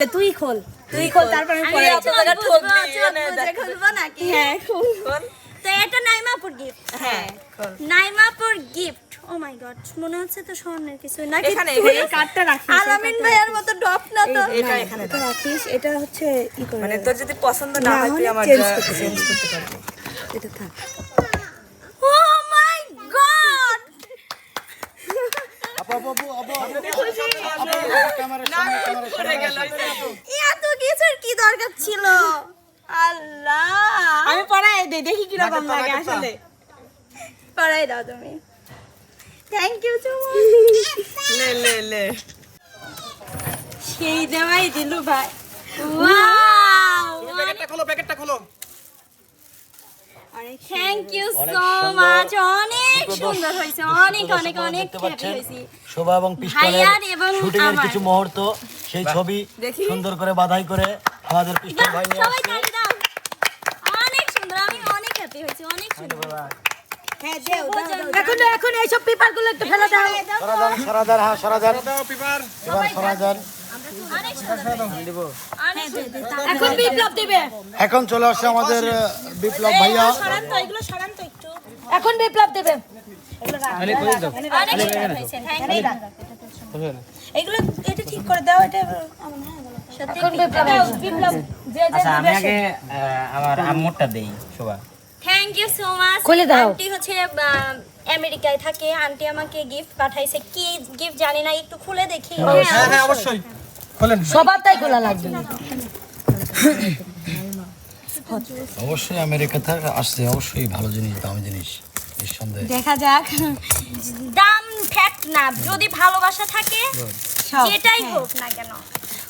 তুই খোল তুই খোল তারপর আমি পরে বুঝব, চোখ মানে নাকি? হ্যাঁ খোল। তো এটা নাইমাপুর গিফট হ্যাঁ নাইমাপুর গিফট ও মাই গড মনে হচ্ছে তো স্বর্ণের কিছু। নাকি এখানে, এখানে। কার্ডটা রাখিস আলামিন ভাইয়ের মতো ডপ না তো? এটা এখানে রাখিস এটা হচ্ছে ই করে মানে তোর যদি পছন্দ না না হয় তুই আমার চেঞ্জ করতে পারবি। এটা থাক ও মাই গড এত কিছুর কি দরকার ছিল আল্লাহ আমি পড়াই দে দেখি কি লাগে আসলে পড়াই দাও তুমি থ্যাংক ইউ সো লে লে লে সেই দেওয়াই দিলু ভাই ওয়াও প্যাকেটটা খোলো প্যাকেটটা খোলো থ্যাংক ইউ সো মাচ অনেক সুন্দর হয়েছে অনেক অনেক অনেক শোভা এবং পিস্তলের শুটিং এর কিছু মুহূর্ত সেই ছবি সুন্দর করে বাধাই করে আমাদের পিস্তল ভাই নিয়ে আসছে। অনেক সুন্দর আমি অনেক হ্যাপি হয়েছি অনেক সুন্দর হ্যাঁ এখন এখন এইসব পেপারগুলো একটু ফেলে দাও। সরাদান সরাদান হ্যাঁ সরাদান। দাও পেপার। এবার সরাদান। অনেক সুন্দর অনেক সুন্দর। এখন বিপ্লব দিবে। এখন চলে আসছে আমাদের বিপ্লব ভাইয়া। এখন বিপ্লব দেবে। হয়েছে থ্যাংক ইউ। এগুলো এটা ঠিক করে দাও এটা আচ্ছা আমি আগে আমার আম্মুরটা দেই Shobha. Thank you so much. খুলে দাও। আন্টি হচ্ছে আমেরিকায় থাকে। আন্টি আমাকে গিফট পাঠাইছে। কি গিফট জানি না একটু খুলে দেখি। হ্যাঁ হ্যাঁ অবশ্যই। খোলেন। সবার তাই খোলা লাগবে। অবশ্যই আমেরিকা থেকে আসছে অবশ্যই ভালো জিনিস দামি জিনিস। দেখা যাক। দাম ফ্যাক্ট না যদি ভালোবাসা থাকে সব যেটাই হোক না কেন।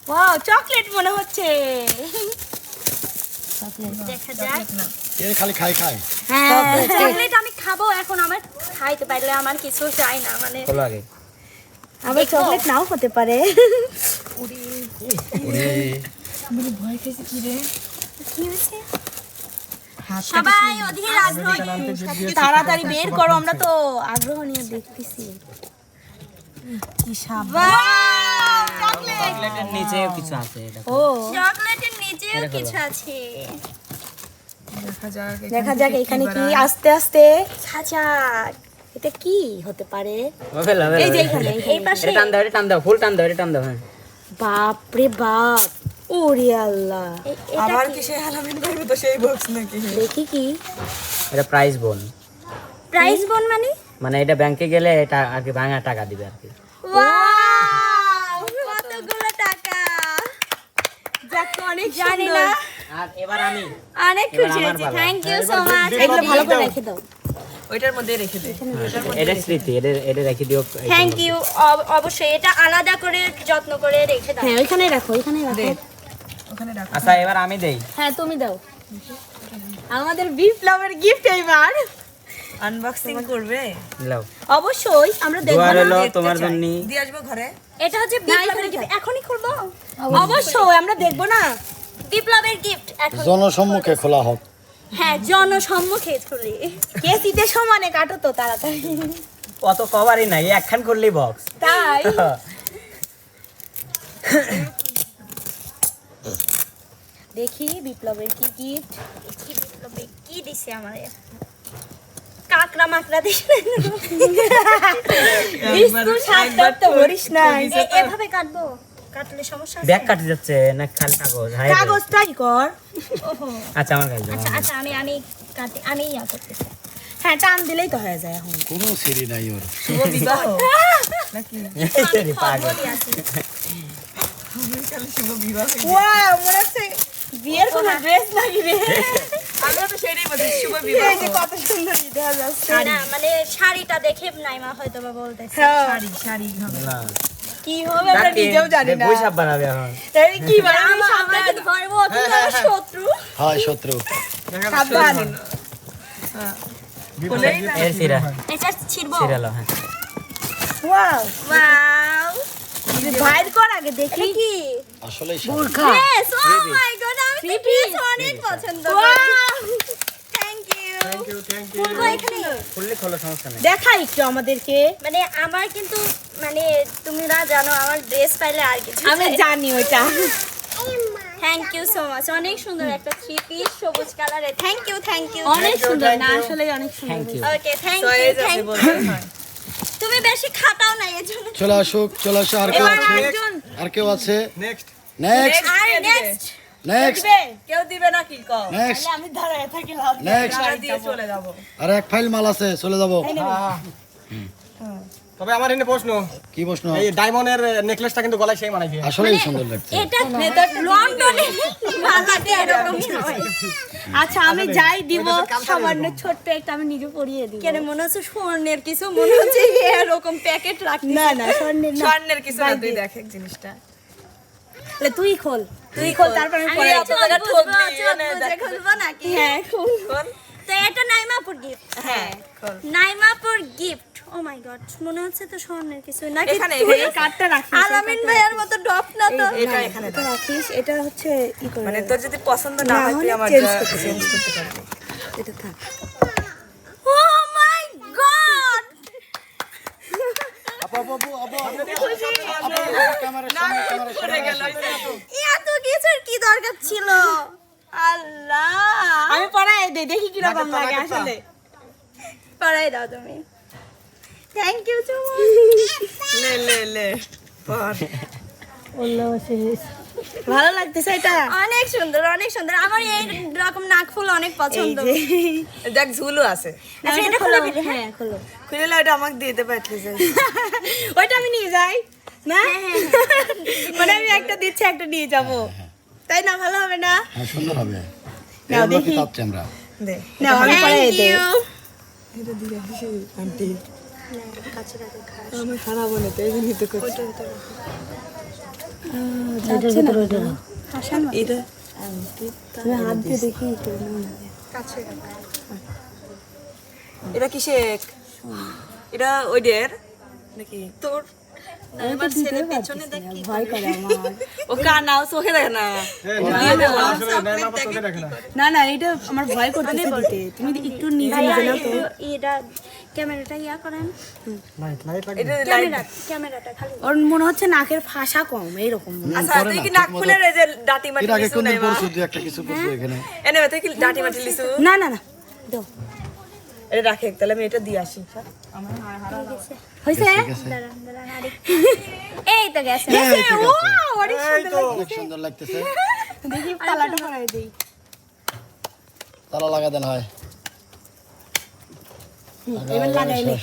ওয়াও চকলেট মনে হচ্ছে। দেখা যাক। এ খালি খাই খাই। হ্যাঁ। চকলেট। আমি খাব এখন আমার খাইতে পারলে আমার কিছু চাই না মানে আবার চকলেট নাও হতে পারে। ওরে কি হয়েছে? সবাই অধীর আগ্রহী। তাড়াতাড়ি বের করো আমরা তো আগ্রহ নিয়ে দেখতেছি। কি চকলেটের নিচেও কিছু আছে ও। চকলেটের নিচেও কিছু আছে। দেখা যাক এখানে কি আস্তে আস্তে। সাজাক এটা কি হতে পারে? এই যে এখানে এই পাশে। টান দাও টান দাও ফুল টান দাও টান দাও হ্যাঁ। বাপ রে বাপ। ওরে আল্লাহ। আমার কি? হালামিন করবে তো সেই বক্স নাকি? দেখি কি? এটা প্রাইস বোন প্রাইস বোন মানে? মানে এটা ব্যাংকে গেলে এটা আর কি ভাঙা টাকা দিবে আর কি। কতগুলো টাকা? যাক অনেক জানি না। আর এবার আমি। অনেক খুশি হয়েছি। থ্যাংক ইউ সো মাচ এগুলো ভালো করে রেখে দাও। ওইটার মধ্যে রেখে দে। এটা স্মৃতি এটা এটা রেখে দিও। থ্যাংক ইউ অবশ্যই। এটা আলাদা করে যত্ন করে রেখে দাও। হ্যাঁ ওইখানে রাখো ওইখানে রাখো। ওখানে রাখ। আচ্ছা এবার আমি দেই। হ্যাঁ তুমি দাও। আমাদের বিপ্লবের গিফট এইবার আনবক্সিং করবে? লাও অবশ্যই আমরা দেখব না তোমার জন্য। দিয়ে আসব ঘরে? এটা হচ্ছে বিপ্লবের গিফট এখনই খুলবো? অবশ্যই। আমরা দেখব না। বিপ্লবের গিফট এখন জনসম্মুখে খোলা হোক। হ্যাঁ জনসম্মুখে খুলি। কে শীতে সমানে কাটো তো তাড়াতাড়ি। অত কভারই নাই একখান করলেই বক্স তাই? দেখি বিপ্লবের কি গিফট কি বিপ্লবে কি দিছে আমাদের। কাকড়া মাকড়া দিছে। বিস্কুট সাতটা তো ভরিস না এভাবে কাটবো? কাটলে সমস্যা ব্যাগ কাটে যাচ্ছে না খালি কাগজ? কাগজটাই কর। আচ্ছা আমার কাছে আচ্ছা আচ্ছা আমি আমি কাটি আমি ইয়া করতেছি। হ্যাঁ টান দিলেই তো হয়ে যায় এখন। কোনো সিঁড়ি নাই ওর। শুভ বিবাহ। নাকি? পাগল ওয়াও মনে হচ্ছে বিয়ের কোনো ড্রেস লাগি রে আমরা তো সেটাই বলছি শুভ বিবাহ। কত সুন্দর দেখা যাচ্ছে না মানে শাড়িটা দেখে নাইমা হয়তো বা বলতেছে হ্যাঁ, শাড়ি শাড়ি না। কি হবে আমরা নিজেও জানি না। বই বানাবে এখন। এই কি মানে আমরা কিন্তু ধরবো শত্রু? হয় শত্রু। সাবধান। এর সিরা। এটা ছিড়বো। সিরালো হ্যাঁ। ওয়াও ওয়াও বাইর কর আগে দেখি কি। আসলেই বোরখা। ড্রেস ও মাই গড আমি তো ড্রেস অনেক পছন্দ করি। Thank you thank you thank you খুলবো এখানে। খুললে খোলো সমস্যা নেই। দেখা একটু আমাদেরকে। মানে আমার কিন্তু মানে তোমরা জানো আমার ড্রেস পাইলে আর কিছু আমি জানি ওইটা। থ্যাংক ইউ সো মাচ অনেক সুন্দর একটা থ্রি পিস সবুজ কালারে থ্যাংক ইউ থ্যাংক ইউ অনেক সুন্দর না আসলে অনেক সুন্দর। Thank you okay thank you thank হয় তুমি বেশি খাটাও না এজন্য জন্য চলে আসুক চলে আসো আর কেউ আছে? আর কেউ আছে? নেক্সট নেক্সট আর নেক্সট নেক্সট কেউ দিবে না কও। নেক্সট আমি দাঁড়ায় থাকি লাভ নেক্সট দিয়ে চলে যাব। আর এক ফাইল মাল আছে চলে যাব। তবে আমার এনে প্রশ্ন। কি প্রশ্ন? এই ডায়মন্ডের নেকলেসটা কিন্তু গলায় সেই মানাইছে। আসলেই সুন্দর লাগছে। এটা লন্ডনে এরকম আচ্ছা আমি যাই দিব সামান্য ছোট্ট একটা আমি নিজে পরিয়ে দিব। কেন মনে হচ্ছে স্বর্ণের কিছু? মনে হচ্ছে এরকম প্যাকেট রাখতে না না স্বর্ণের না। স্বর্ণের কিছু না তুই দেখ জিনিসটা। তাহলে তুই খোল তুই খোল তারপর আমি পরে ঠকবি, মানে বুঝে খুলবো নাকি? হ্যাঁ খোল। খোল তো এটা নাইমাপুর গিফট হ্যাঁ খোল। নাইমাপুর গিফট ও মাই গড মনে হচ্ছে তো স্বর্ণের কিছু। নাকি এখানে, এখানে। কার্ডটা রাখিস আলামিন ভাইয়ের মতো ডপ না তো। এটা এখানে রাখিস এটা হচ্ছে ই করে মানে তোর যদি পছন্দ না না হয় তুই হলে আমার change করতে চেঞ্জ করতে পারবি। এটা থাক। ও মাই গড আপু আপু ক্যামেরার সামনে ক্যামেরার সামনে এত কিছুর কি দরকার ছিল? আল্লাহ! আমি পড়াই দেই দেখি কি রকম লাগে আসলে। পড়াই দাও তুমি। থ্যাংক ইউ সো লে লে লে পর। ভালো লাগতেছে এটা? অনেক সুন্দর অনেক সুন্দর। আমার এই রকম নাকফুল অনেক পছন্দ। দেখ ঝুলু আছে। আচ্ছা এটা খুলে ফেলি। হ্যাঁ হ্যাঁ খোলো খুলে ওটা আমাকে দিতে পারতিস ওইটা আমি নিয়ে যাই না? মানে আমি একটা দিচ্ছি একটা নিয়ে যাব। তাই না ভালো হবে না? হ্যাঁ সুন্দর হবে। নাও দেখি। আমরা। দে। না আমি পড়াই থ্যাংক দেই ইউ আন্টি। আমি খারাপ বলে তো এই জন্যই তো করছি এটা আমি হাত দিয়ে দেখি এটা কিসের এটা ওইদের নাকি? তোর? আমার ছেলে পেছনে দেখ কি ভয় করে। আমার। ও কানাও চোখে দেখে না। চোখে দেখে না। না না এটা আমার ভয় করতেছে দিতে তুমি একটু নিজে নিজে না তো। এটা ক্যামেরাটা ইয়া করেন। লাইট লাইট লাগে এটা লাইট ক্যামেরা ক্যামেরাটা খালি। ওর মনে হচ্ছে নাকের ফাঁসা কম এইরকম আচ্ছা তুই কি নাক যে ডাটি মাটি লিসু নাই মা একটা কিছু এখানে। এনে তুই কি ডাটি মাটি লিসু না না না। দাও। এটা রাখে তাহলে আমি এটা দিয়ে আসি। এই তো গেছে। অনেক সুন্দর সুন্দর লাগতেছে। দেখি তালাটা পরাই দেই। তালা লাগা দেন হয়। এবার লাগাই নে।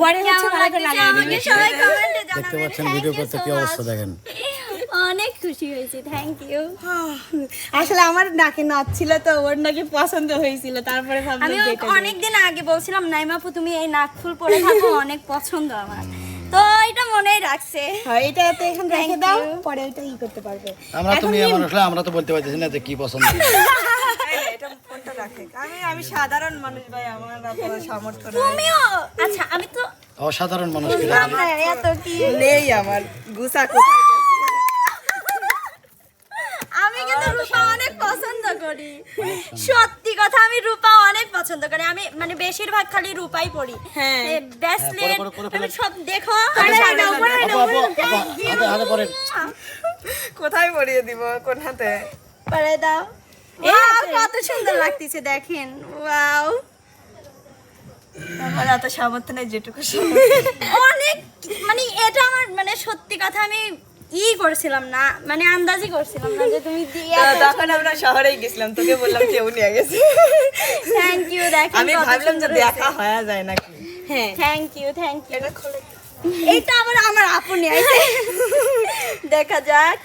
পরে হচ্ছে ভালো করে লাগাই আমাকে সবাই কমেন্টে দেখতে পাচ্ছেন ভিডিও করতে কি অবস্থা দেখেন। অনেক খুশি হয়েছি থ্যাংক ইউ আসলে আমার নাকে নাচ ছিল তো ওর নাকি পছন্দ হয়েছিল তারপরে ভাবলাম আমি যে এটা অনেক দিন আগে বলছিলাম নাইমাপু তুমি এই নাকফুল পরে থাকো অনেক পছন্দ আমার। তো এটা মনেই রাখছে। হ্যাঁ এটা তো এখন রেখে দাও পরে ওইটা ই করতে পারবে। আমরা তুমি এমন আসলে আমরা তো বলতে পারতেছি না যে কি পছন্দ। আচ্ছা আমি তো অসাধারণ মানুষ নেই আমার কোথায় আমি কিন্তু রূপা অনেক পছন্দ করি। সত্যি কথা আমি রূপা অনেক পছন্দ করি। আমি মানে বেশিরভাগ খালি রূপাই পড়ি। হ্যাঁ। হ্যাঁ। সব দেখো। কোথায় পরিয়ে দিব? কোন হাতে? পরে দাও। কত সুন্দর লাগতেছে দেখেন। ওয়াও আমার এত সামর্থ্য নেই যেটুকু অনেক মানে এটা আমার মানে সত্যি কথা আমি ই করছিলাম না মানে আন্দাজি করছিলাম না যে তুমি তখন আমরা শহরেই গেছিলাম তোকে বললাম কেউ নিয়ে গেছে। থ্যাংক ইউ দেখেন আমি ভাবলাম যে দেখা হয়ে যায় নাকি। হ্যাঁ থ্যাংক ইউ থ্যাংক ইউ এটা আবার আমার আপনি আছে দেখা যাক।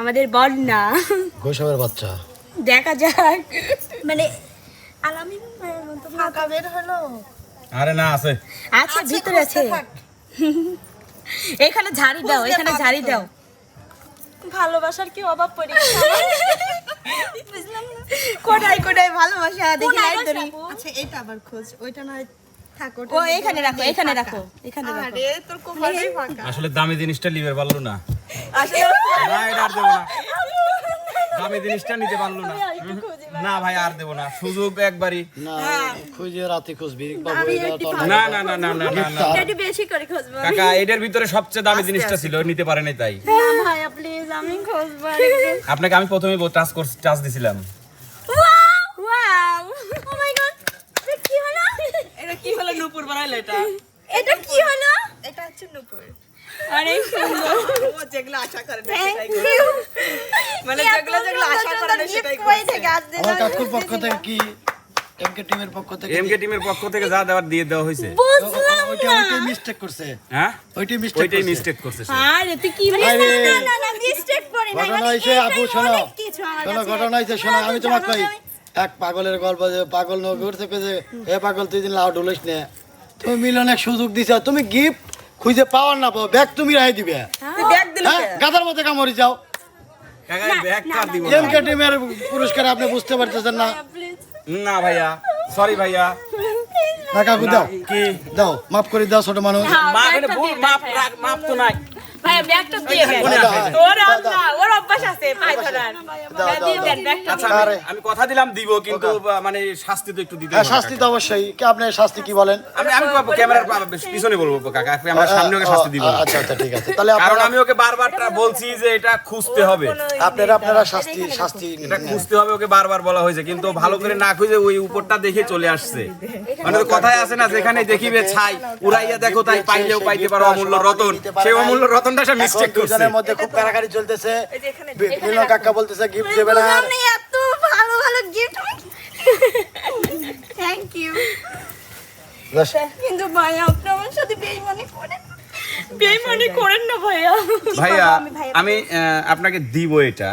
আমাদের বন্যা। গৈশবের বাচ্চা। দেখা যাক। মানে আলামিন ফাঁকা বের হলো। আরে না আছে। আচ্ছা ভিতরে আছে। এখানে ঝাড়ি দাও এখানে ঝাড়ি দাও। ভালোবাসার কি অভাব পড়ি কোটাই কোটাই ভালোবাসা? দেখি লাইট ধরি। আচ্ছা এটা আবার খোঁজ। ওইটা নয় থাক ও এখানে রাখো এখানে রাখো এখানে রাখো। আরে তোর কোপালেই ফাঁকা। আসলে দামি জিনিসটা লিভার পারল না। না এটা আর দেবো না। দামি জিনিসটা নিতে পারল না। না ভাই আর দেবো না। সুযোগ একবারই। খুঁজে রাতে খুঁজবি না না না না না না কাকা এটার ভিতরে সবচেয়ে দামি জিনিসটা ছিল নিতে পারে নাই তাই খুঁজবো আপনাকে আমি প্রথমে টাচ করছি টাচ দিছিলাম। ওয়াও ও মাই গড এটা কি হলো? এটা কি হলো? নুপুর বানাইলো এটা। এটা কি হলো? এটা হচ্ছে নুপুর অনেক সুন্দর। ও যেগুলো আশা করে না থ্যাংক সেটাই ইউ মানে যেগুলো যেগুলো আশা করে না সেটাই করছে। থেকে আসছে আমার কাকুর পক্ষ থেকে কি? এমকে টিমের পক্ষ থেকে এমকে টিমের পক্ষ থেকে যা দেওয়ার দিয়ে দেওয়া হয়েছে। বুঝলাম ওইটা ওইটাই মিস্টেক করছে। হ্যাঁ? ওইটাই মিস্টেক ওইটাই মিস্টেক করছে আরে তুই কি মানে না না না মিস্টেক করে নাই। ঘটনা মানে আপু শোনো। শোনো ঘটনা হয়েছে শোনো আমি তোমাকে কই এক পাগলের গল্প যে পাগল নৌকে উঠছে যে এ পাগল তুই দিন লাউ ডুলিস নে। তুমি মিলনের সুযোগ দিছ তুমি গিফট খুঁজে পাওয়ার না পাও ব্যাগ তুমি রাই দিবে। তুই ব্যাগ দিলি হ্যাঁ? গাদার মধ্যে কামড়ি যাও। টিমের পুরস্কার আপনি বুঝতে পারতেছেন না। না ভাইয়া সরি ভাইয়া। দাও। কি? দাও মাফ করে দাও ছোট মানুষ। তো নাই। ব্যাগটা দিয়ে দেন আমি- আমি কথা দিলাম দিব কিন্তু মানে শাস্তি তো একটু দিতে হ্যাঁ হবে শাস্তি তো অবশ্যই। কি আপনি শাস্তি কি বলেন? আমি আমি ক্যামেরার পিছনে বলব কাকা আপনি আমার সামনে ওকে শাস্তি দিব আচ্ছা আচ্ছা ঠিক আছে। তাহলে কারণ আমি ওকে বারবার বলছি যে এটা খুঁজতে হবে। আপনারা আপনারা শাস্তি শাস্তি এটা খুঁজতে হবে ওকে বারবার বলা হয়েছে কিন্তু ভালো করে না খুঁজে ওই উপরটা দেখে চলে আসছে। মানে তো কথায় আছে না যেখানে দেখিবে ছাই উড়াইয়া দেখো তাই পাইলেও পাইতে পারো অমূল্য রতন। সেই অমূল্য রতনটা সে মিস্টেক করছে। মধ্যে খুব কারাকারি চলতেছে। মিলন কাকা বলতেছে গিফট দেবে না। এত ভালো ভালো গিফট থ্যাংক ইউ কিন্তু ভাই আপনি আমার সাথে বেইমানি করেন বেইমানি করেন না ভাইয়া। ভাইয়া আমি আপনাকে দিব এটা।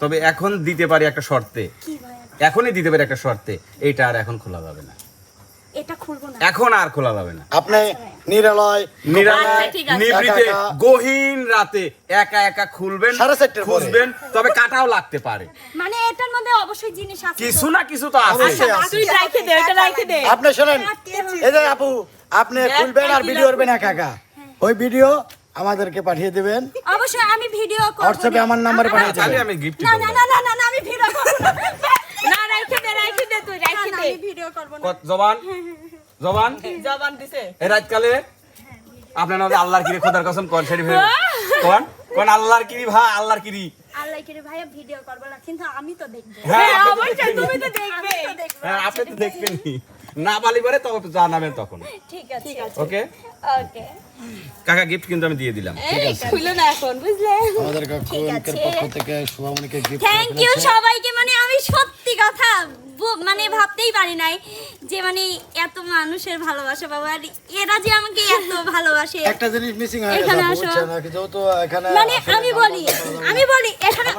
তবে এখন দিতে পারি একটা শর্তে। কি ভাই এখনই দিতে পারি একটা শর্তে। এইটা আর এখন খোলা যাবে না। এটা খুলবো না। এখন আর খোলা যাবে না। আপনি নিরালয় নিরালায় আচ্ছা। গহীন রাতে একা একা খুলবেন সাড়ে চারটের খুঁজবেন তবে কাটাও লাগতে পারে। মানে এটার মধ্যে অবশ্যই জিনিস আছে কিছু না কিছু তো আছে। তুই রাখে দে এটা রাখে দে। আপনি শোনেন এই যে আপু আপনি খুলবেন আর ভিডিও করবেন একা একা। ওই ভিডিও আমাদেরকে পাঠিয়ে দেবেন। অবশ্যই আমি ভিডিও করব হোয়াটসঅ্যাপে আমার নাম্বারে পাঠিয়ে দেবেন। আমি গিফট না না না না আমি ভিডিও করব তুই না, রাখে না, দে আমি ভিডিও করব না। জবান? জবান? জবান দিছে। এই রাতকালে আপনার নামে আল্লাহর কিরে খোদার কসম কোন শরীফ কোন? কোন আল্লাহর কিরি ভাই আল্লাহর কিরি? আল্লাহ করে ভাইয়া ভিডিও করব না কিন্তু আমি তো দেখব। হ্যাঁ হ্যাঁ, আপনি তো অবশ্যই তুমি তো দেখবে। আমি তো দেখব। হ্যাঁ আপনি তো দেখবেন না পালি পরে তখন তো জানাবেন তখন। ঠিক আছে। ওকে? ওকে। কাকা গিফট কিন্তু আমি দিয়ে দিলাম। এই খুলো না এখন বুঝলে? আমাদের কাকু পক্ষ থেকে শুভমণিকে গিফট থ্যাংক ইউ সবাইকে মানে আমি সত্যি কথা মানে ভাবতেই পারি নাই যে মানে এত মানুষের ভালোবাসা পাবো আর এরা যে আমাকে এত ভালোবাসে একটা জিনিস মিসিং হয়ে গেছে। বুঝছেন এখানে মানে আমি বলি। আমি বলি এখানে